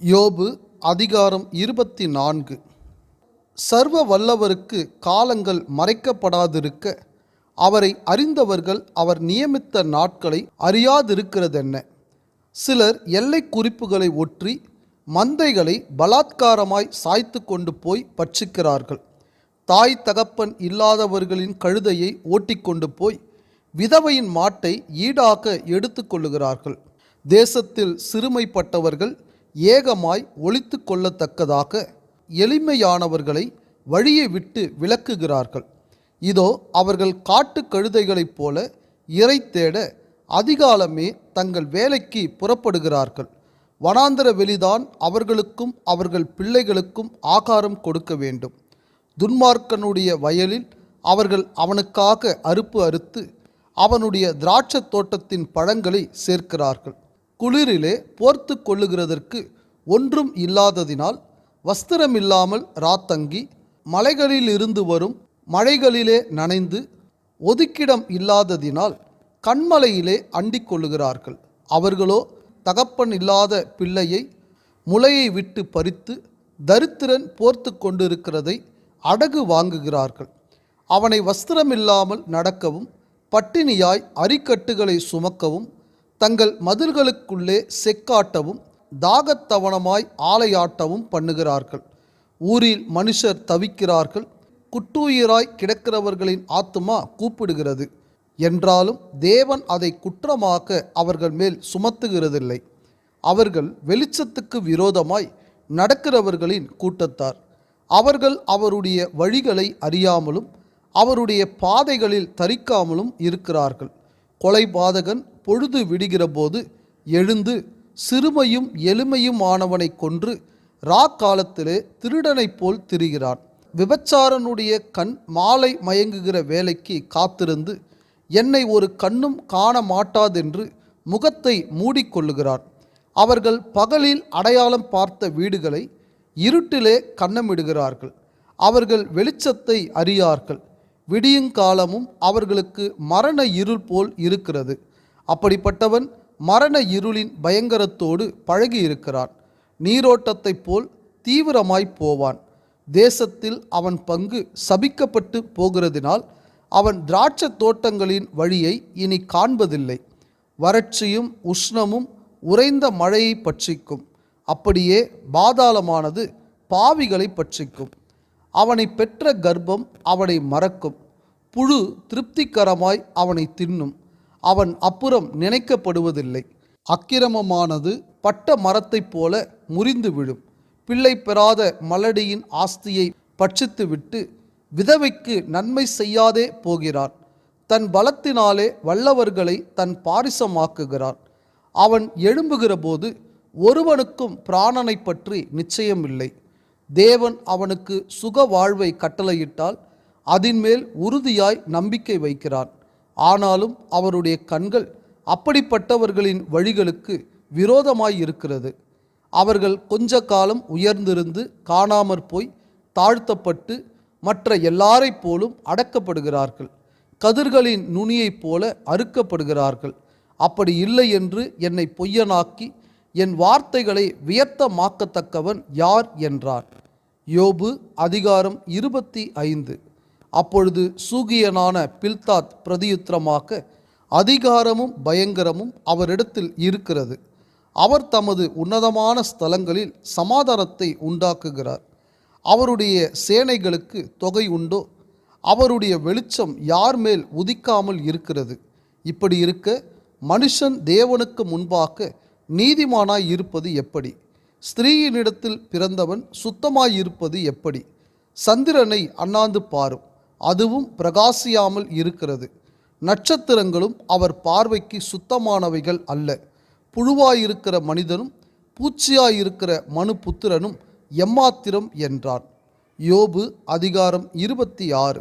யோபு அதிகாரம் இருபத்தி நான்கு சர்வ வல்லவருக்கு காலங்கள் மறைக்கப்படாதிருக்க அவரை அறிந்தவர்கள் அவர் நியமித்த நாட்களை அறியாதிருக்கிறதென்ன? சிலர் எல்லை குறிப்புகளை ஒற்றி மந்தைகளை பலாத்காரமாய் சாய்த்து கொண்டு போய் பட்சிக்கிறார்கள். தாய் தகப்பன் இல்லாதவர்களின் கழுதையை ஓட்டிக்கொண்டு போய் விதவையின் மாட்டை ஈடாக எடுத்துக்கொள்ளுகிறார்கள் தேசத்தில் சிறுமைப்பட்டவர்கள் ஏகமாய் ஒழித்து கொள்ளத்தக்கதாக எளிமையானவர்களை வழியை விட்டு விலக்குகிறார்கள். இதோ அவர்கள் காட்டு கழுதைகளைப் போல இறை தேட அதிகாலமே தங்கள் வேலைக்கு புறப்படுகிறார்கள். வனாந்தர வெளிதான் அவர்களுக்கும் அவர்கள் பிள்ளைகளுக்கும் ஆகாரம் கொடுக்க வேண்டும். துன்மார்க்கனுடைய வயலில் அவர்கள் அவனுக்காக அறுப்பு அறுத்து அவனுடைய திராட்சத் தோட்டத்தின் பழங்களை சேர்க்கிறார்கள். குளிரிலே போர்த்து கொள்ளுகிறதற்கு ஒன்றும் இல்லாததினால் வஸ்திரமில்லாமல் ராத்தங்கி மலைகளிலிருந்து வரும் மழைகளிலே நனைந்து ஒதுக்கிடம் இல்லாததினால் கண்மலையிலே அண்டிக் கொள்ளுகிறார்கள். அவர்களோ தகப்பன் இல்லாத பிள்ளையை முளையை விட்டு பறித்து தரித்திரன் போர்த்து கொண்டிருக்கிறதை அடகு வாங்குகிறார்கள். அவனை வஸ்திரமில்லாமல் நடக்கவும் பட்டினியாய் அரிக்கட்டுகளை சுமக்கவும் தங்கள் மதில்களுக்குள்ளே செக்காட்டவும் தாகத்தவனமாய் ஆலையாட்டவும் பண்ணுகிறார்கள். ஊரில் மனுஷர் தவிக்கிறார்கள். குட்டுயிராய் கிடக்கிறவர்களின் ஆத்துமா கூப்பிடுகிறது. என்றாலும் தேவன் அதை குற்றமாக்க அவர்கள் மேல் சுமத்துகிறதில்லை. அவர்கள் வெளிச்சத்துக்கு விரோதமாய் நடக்கிறவர்களின் கூட்டத்தார். அவர்கள் அவருடைய வழிகளை அறியாமலும் அவருடைய பாதைகளில் தரிக்காமலும் இருக்கிறார்கள். கொலை பாதகன் பொழுது விடுகிறபோது எழுந்து சிறுமையும் எளிமையுமானவனை கொன்று ரா காலத்திலே திருடனைப் போல் திரிகிறான். விபச்சாரனுடைய கண் மாலை மயங்குகிற வேலைக்கு காத்திருந்து என்னை ஒரு கண்ணும் காண மாட்டாதென்று முகத்தை மூடிக்கொள்ளுகிறான். அவர்கள் பகலில் அடையாளம் பார்த்த வீடுகளை இருட்டிலே கண்ணமிடுகிறார்கள். அவர்கள் வெளிச்சத்தை அறியார்கள். விடியுங்காலமும் அவர்களுக்கு மரண இருள் போல் இருக்கிறது. அப்படிப்பட்டவன் மரண இருளின் பயங்கரத்தோடு பழகி இருக்கிறான் நீரோட்டத்தைப் போல் தீவிரமாய் போவான். தேசத்தில் அவன் பங்கு சபிக்கப்பட்டு போகிறதினால் அவன் திராட்சத் தோட்டங்களின் வழியை இனி காண்பதில்லை. வறட்சியும் உஷ்ணமும் உறைந்த மழையை பட்சிக்கும். அப்படியே பாதாளமானது பாவிகளை பட்சிக்கும். அவனை பெற்ற கர்ப்பம் அவனை மறக்கும். புழு திருப்திகரமாய் அவனை தின்னும். அவன் அப்புறம் நினைக்கப்படுவதில்லை. அக்கிரமமானது பட்ட மரத்தைப் போல முறிந்து விழும். பிள்ளை பெறாத மலடியின் ஆஸ்தியை பட்சித்துவிட்டு விதவைக்கு நன்மை செய்யாதே போகிறான். தன் பலத்தினாலே வல்லவர்களை தன் பாரிசமாக்குகிறான். அவன் எழும்புகிற போது ஒருவனுக்கும் பிராணனை பற்றி நிச்சயமில்லை. தேவன் அவனுக்கு சுக வாழ்வை கட்டளையிட்டால் அதின்மேல் உறுதியாய் நம்பிக்கை வைக்கிறான். ஆனாலும் அவருடைய கண்கள் அப்படிப்பட்டவர்களின் வழிகளுக்கு விரோதமாய் இருக்கிறது. அவர்கள் கொஞ்ச காலம் உயர்ந்திருந்து காணாமற் போய் தாழ்த்தப்பட்டு மற்ற எல்லாரைப் போலும் அடக்கப்படுகிறார்கள். கதிர்களின் நுனியைப் போல அறுக்கப்படுகிறார்கள். அப்படி இல்லை என்று என்னை பொய்யனாக்கி என் வார்த்தைகளை வியர்த்தமாக்கத்தக்கவன் யார்? என்றார். யோபு அதிகாரம் இருபத்தி ஐந்து. அப்பொழுது சூகியனான பில்தாத் பிரதியுத்திரமாக்க அதிகாரமும் பயங்கரமும் அவரிடத்தில் இருக்கிறது. அவர் தமது உன்னதமான ஸ்தலங்களில் சமாதானத்தை உண்டாக்குகிறார். அவருடைய சேனைகளுக்கு தொகை உண்டோ? அவருடைய வெளிச்சம் யார் மேல் உதிக்காமல் இருக்கிறது? இப்படி இருக்க மனுஷன் தேவனுக்கு முன்பாக நீதிமானாய் இருப்பது எப்படி? ஸ்திரீயினிடத்தில் பிறந்தவன் சுத்தமாயிருப்பது எப்படி? சந்திரனை அண்ணாந்து பாரும். அதுவும் பிரகாசியாமல் இருக்கிறது. நட்சத்திரங்களும் அவர் பார்வைக்கு சுத்தமானவைகள் அல்ல. புழுவாயிருக்கிற மனிதனும் பூச்சியாயிருக்கிற மனு புத்திரனும் எம்மாத்திரம் என்றான். யோபு அதிகாரம் இருபத்தி ஆறு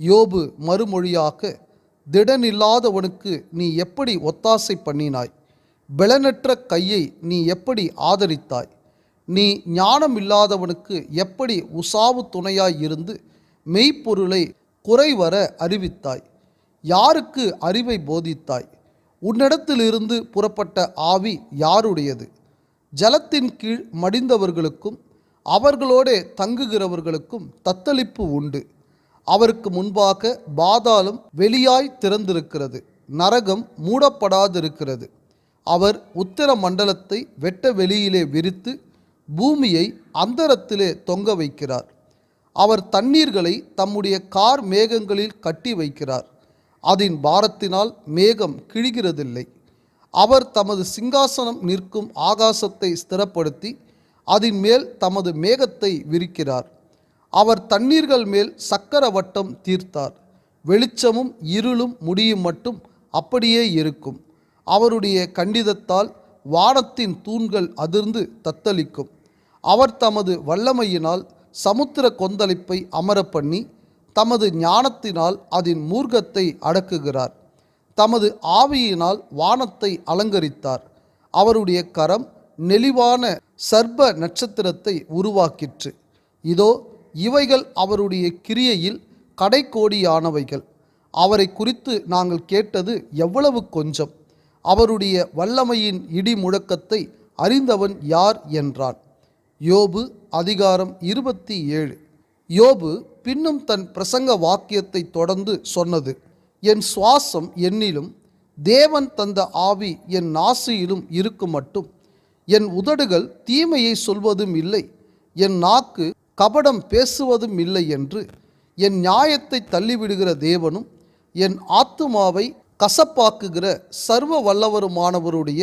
யோபு மறுமொழியாக திடனில்லாதவனுக்கு நீ எப்படி ஒத்தாசை பண்ணினாய்? பலனற்ற கையை நீ எப்படி ஆதரித்தாய்? நீ ஞானம் இல்லாதவனுக்கு எப்படி உசாவு துணையாய் இருந்து மெய்ப்பொருளை குறைவர அறிவித்தாய். யாருக்கு அறிவை போதித்தாய்? உன்னிடத்திலிருந்து புறப்பட்ட ஆவி யாருடையது? ஜலத்தின் கீழ் மடிந்தவர்களுக்கும் அவர்களோடே தங்குகிறவர்களுக்கும் தத்தளிப்பு உண்டு. அவருக்கு முன்பாக பாதாளம் வெளியாய் திறந்திருக்கிறது. நரகம் மூடப்படாதிருக்கிறது. அவர் உத்தர மண்டலத்தை வெட்ட வெளியிலே விரித்து பூமியை அந்தரத்திலே தொங்க வைக்கிறார். அவர் தண்ணீர்களை தம்முடைய கார் மேகங்களில் கட்டி வைக்கிறார். அதன் பாரத்தினால் மேகம் கிழிகிறதில்லை. அவர் தமது சிங்காசனம் நிற்கும் ஆகாசத்தை ஸ்திரப்படுத்தி அதன் மேல் தமது மேகத்தை விரிக்கிறார். அவர் தண்ணீர்கள் மேல் சக்கர வட்டம் தீர்த்தார். வெளிச்சமும் இருளும் முடியும் மட்டும் அப்படியே இருக்கும். அவருடைய கண்டிதத்தால் வானத்தின் தூண்கள் அதிர்ந்து தத்தளிக்கும். அவர் தமது வல்லமையினால் சமுத்திர கொந்தளிப்பை அமரப்பண்ணி தமது ஞானத்தினால் அதன் மூர்க்கத்தை அடக்குகிறார். தமது ஆவியினால் வானத்தை அலங்கரித்தார். அவருடைய கரம் நெளிவான சர்ப நட்சத்திரத்தை உருவாக்கிற்று. இதோ இவைகள் அவருடைய கிரியையில் கடைக்கோடியானவைகள். அவரை குறித்து நாங்கள் கேட்டது எவ்வளவு கொஞ்சம். அவருடைய வல்லமையின் இடி முழக்கத்தை அறிந்தவன் யார் என்றான். யோபு அதிகாரம் இருபத்தி ஏழு. யோபு பின்னும் தன் பிரசங்க வாக்கியத்தை தொடர்ந்து சொன்னது என் சுவாசம் என்னிலும் தேவன் தந்த ஆவி என் நாசியிலும் இருக்கும் மட்டும் என் உதடுகள் தீமையை சொல்வதும் இல்லை என் நாக்கு கபடம் பேசுவதும் இல்லை என்று. என் நியாயத்தை தள்ளிவிடுகிற தேவனும் என் ஆத்துமாவை கசப்பாக்குகிற சர்வ வல்லவருமானவருடைய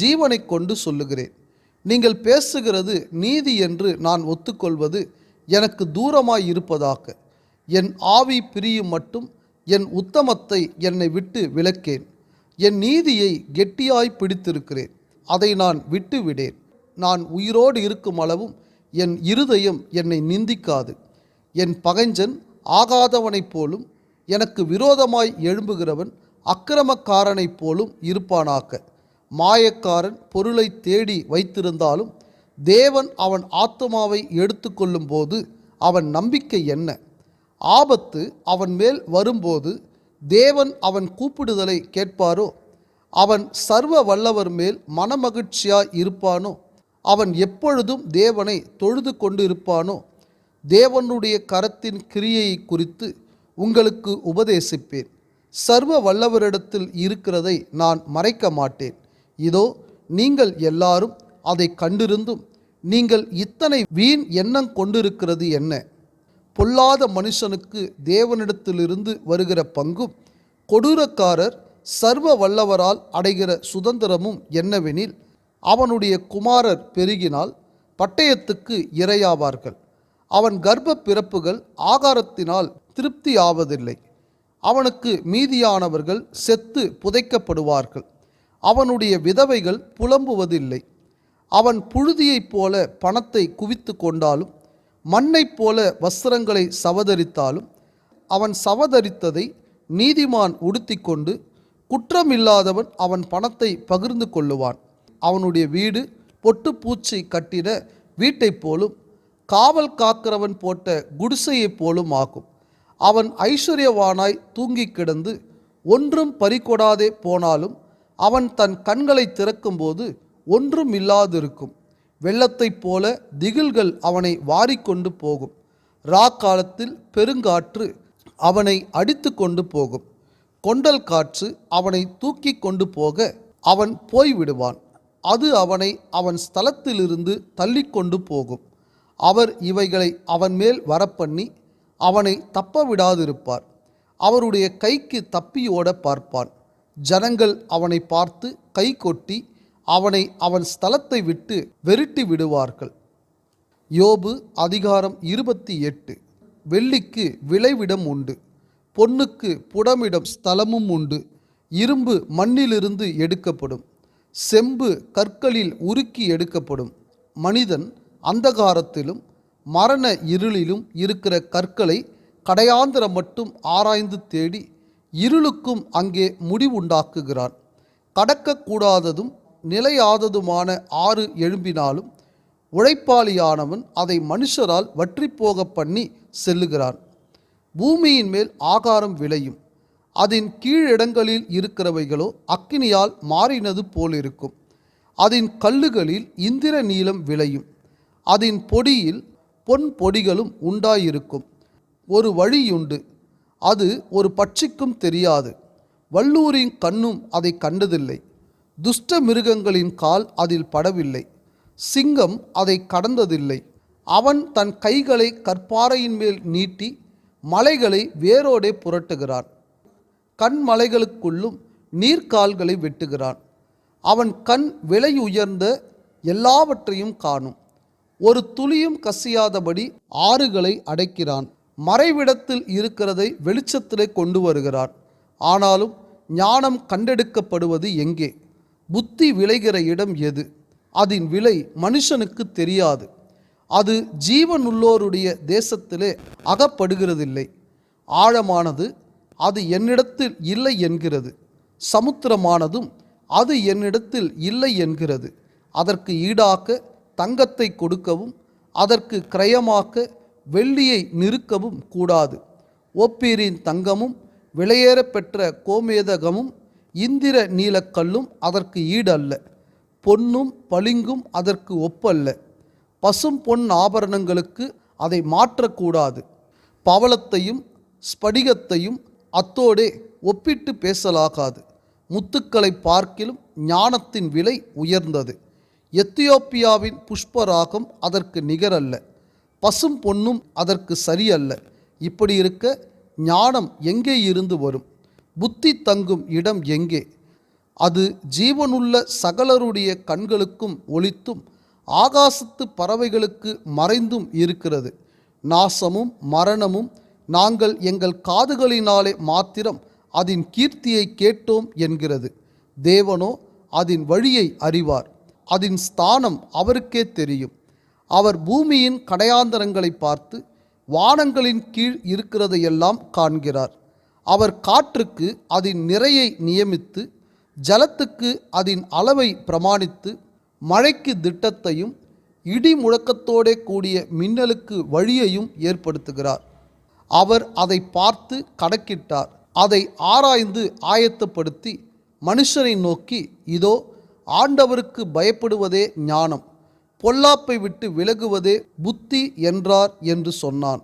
ஜீவனை கொண்டு சொல்லுகிறேன். நீங்கள் பேசுகிறது நீதி என்று நான் ஒத்துக்கொள்வது எனக்கு தூரமாய் இருப்பதாக. என் ஆவி பிரியும் மட்டும் என் உத்தமத்தை என்னை விட்டு விலக்கேன். என் நீதியை கெட்டியாய் பிடித்திருக்கிறேன். அதை நான் விட்டு விடேன் நான் உயிரோடு இருக்கும் அளவும் என் இருதயம் என்னை நிந்திக்காது. என் பகைஞ்சன் ஆகாதவனைப் போலும் எனக்கு விரோதமாய் எழும்புகிறவன் அக்கிரமக்காரனைப் போலும் இருப்பானாக்க மாயக்காரன் பொருளை தேடி வைத்திருந்தாலும் தேவன் அவன் ஆத்துமாவை எடுத்துக்கொள்ளும்போது அவன் நம்பிக்கை என்ன? ஆபத்து அவன் மேல் வரும்போது தேவன் அவன் கூப்பிடுதலை கேட்பாரோ? அவன் சர்வ வல்லவர் மேல் மனமகிழ்ச்சியாய் இருப்பானோ? அவன் எப்பொழுதும் தேவனை தொழுது கொண்டிருப்பானோ? தேவனுடைய கரத்தின் கிரியையை குறித்து உங்களுக்கு உபதேசிப்பேன். சர்வ வல்லவரிடத்தில் இருக்கிறதை நான் மறைக்க மாட்டேன். இதோ நீங்கள் எல்லாரும் அதை கண்டிருந்தும் நீங்கள் இத்தனை வீண் எண்ணம் கொண்டிருக்கிறது என்ன? பொல்லாத மனுஷனுக்கு தேவனிடத்திலிருந்து வருகிற பங்கும் கொடூரக்காரர் சர்வ வல்லவரால் அடைகிற சுதந்திரமும் என்னவெனில் அவனுடைய குமாரர் பெருகினால் பட்டயத்துக்கு இரையாவார்கள். அவன் கர்ப்ப பிறப்புகள் ஆகாரத்தினால் திருப்தி ஆவதில்லை அவனுக்கு மீதியானவர்கள் செத்து புதைக்கப்படுவார்கள். அவனுடைய விதவைகள் புலம்புவதில்லை. அவன் புழுதியைப் போல பணத்தை குவித்து கொண்டாலும் மண்ணைப் போல வஸ்திரங்களை சவதரித்தாலும் அவன் சவதரித்ததை நீதிமான் உடுத்திக்கொண்டு குற்றமில்லாதவன் அவன் பணத்தை பகிர்ந்து கொள்ளுவான். அவனுடைய வீடு பொட்டுப்பூச்சி கட்டின வீட்டைப் போலும் காவல் காக்கிறவன் போட்ட குடிசையைப் போலும் ஆகும். அவன் ஐஸ்வர்யவானாய் தூங்கிக் கிடந்து ஒன்றும் பறிகொடாதே போனாலும் அவன் தன் கண்களை திறக்கும்போது ஒன்றும் இல்லாதிருக்கும். வெள்ளத்தைப் போல திகில்கள் அவனை வாரிக்கொண்டு போகும். ரா காலத்தில் பெருங்காற்று அவனை அடித்து கொண்டு போகும். கொண்டல் காற்று அவனை தூக்கி கொண்டு போக அவன் போய்விடுவான். அது அவனை அவன் ஸ்தலத்திலிருந்து தள்ளிக்கொண்டு போகும். அவர் இவைகளை அவன் மேல் வரப்பண்ணி அவனை தப்ப விடாதிருப்பார். அவருடைய கைக்கு தப்பியோட பார்ப்பான். ஜனங்கள் அவனை பார்த்து கை கொட்டி அவனை அவன் ஸ்தலத்தை விட்டு வெருட்டி விடுவார்கள். யோபு அதிகாரம் இருபத்தி எட்டு. வெள்ளிக்கு விளைவிடம் உண்டு. பொன்னுக்கு புடமிடம் ஸ்தலமும் உண்டு. இரும்பு மண்ணிலிருந்து எடுக்கப்படும். செம்பு கற்களில் உருக்கி எடுக்கப்படும். மனிதன் அந்தகாரத்திலும் மரண இருளிலும் இருக்கிற கற்களை கடையாந்திரம் மட்டும் ஆராய்ந்து தேடி இருளுக்கும் அங்கே முடிவுண்டாக்குகிறான். கடக்கக்கூடாததும் நிலையாததுமான ஆறு எழும்பினாலும் உழைப்பாளியானவன் அதை மனுஷரால் வற்றிப்போக பண்ணி செல்லுகிறான். பூமியின் மேல் ஆகாரம் விளையும். அதன் கீழிடங்களில் இருக்கிறவைகளோ அக்கினியால் மாறினது போலிருக்கும். அதன் கல்லுகளில் இந்திர நீளம் விளையும். அதன் பொடியில் பொன் பொடிகளும் உண்டாயிருக்கும். ஒரு வழியுண்டு. அது ஒரு பட்சிக்கும் தெரியாது. வல்லூரின் கண்ணும் அதை கண்டதில்லை. துஷ்ட மிருகங்களின் கால் அதில் படவில்லை. சிங்கம் அதை கடந்ததில்லை. அவன் தன் கைகளை கற்பாறையின் மேல் நீட்டி மலைகளை வேரோடே புரட்டுகிறான். கண் மலைகளுக்குள்ளும் நீர்க்கால்களை வெட்டுகிறான். அவன் கண் விலை உயர்ந்த எல்லாவற்றையும் காணும். ஒரு துளியும் கசியாதபடி ஆறுகளை அடைக்கிறான். மறைவிடத்தில் இருக்கிறதை வெளிச்சத்திலே கொண்டு வருகிறார். ஆனாலும் ஞானம் கண்டெடுக்கப்படுவது எங்கே? புத்தி விளைகிற இடம் எது? அதன் விலை மனுஷனுக்கு தெரியாது. அது ஜீவனுள்ளோருடைய தேசத்திலே அகப்படுகிறதில்லை. ஆழமானது அது என்னிடத்தில் இல்லை என்கிறது. சமுத்திரமானதும் அது என்னிடத்தில் இல்லை என்கிறது. அதற்கு ஈடாக்க தங்கத்தை கொடுக்கவும் அதற்கு கிரயமாக்க வெள்ளியை நிறுக்கவும் கூடாது. ஓப்பீரின் தங்கமும் விலையேற பெற்ற கோமேதகமும் இந்திர நீலக்கல்லும் அதற்கு ஈடல்ல. பொன்னும் பளிங்கும் அதற்கு ஒப்பல்ல. பசும் பொன் ஆபரணங்களுக்கு அதை மாற்றக்கூடாது. பவளத்தையும் ஸ்படிகத்தையும் அத்தோடே ஒப்பிட்டு பேசலாகாது. முத்துக்களை பார்க்கிலும் ஞானத்தின் விலை உயர்ந்தது. எத்தியோப்பியாவின் புஷ்பராகம் அதற்கு நிகரல்ல. பசும் பொன்னும் அதற்கு சரியல்ல. இப்படி இருக்க ஞானம் எங்கே இருந்து வரும்? புத்தி தங்கும் இடம் எங்கே? அது ஜீவனுள்ள சகலருடைய கண்களுக்கும் ஒளித்தும் ஆகாசத்து பறவைகளுக்கு மறைந்தும் இருக்கிறது. நாசமும் மரணமும் நாங்கள் எங்கள் காதுகளினாலே மாத்திரம் அதன் கீர்த்தியை கேட்டோம் என்கிறது. தேவனோ அதன் வழியை அறிவார். அதன் ஸ்தானம் அவருக்கே தெரியும். அவர் பூமியின் கடையாந்தரங்களை பார்த்து வானங்களின் கீழ் இருக்கிறதையெல்லாம் காண்கிறார். அவர் காற்றுக்கு அதன் நிறையை நியமித்து ஜலத்துக்கு அதன் அளவை பிரமாணித்து மழைக்கு திட்டத்தையும் இடி முழக்கத்தோடே கூடிய மின்னலுக்கு வழியையும் ஏற்படுத்துகிறார். அவர் அதை பார்த்து கணக்கிட்டார். அதை ஆராய்ந்து ஆயத்தப்படுத்தி மனுஷரை நோக்கி இதோ ஆண்டவருக்கு பயப்படுவதே ஞானம். பொல்லாப்பை விட்டு விலகுவதே புத்தி என்றார் என்று சொன்னான்.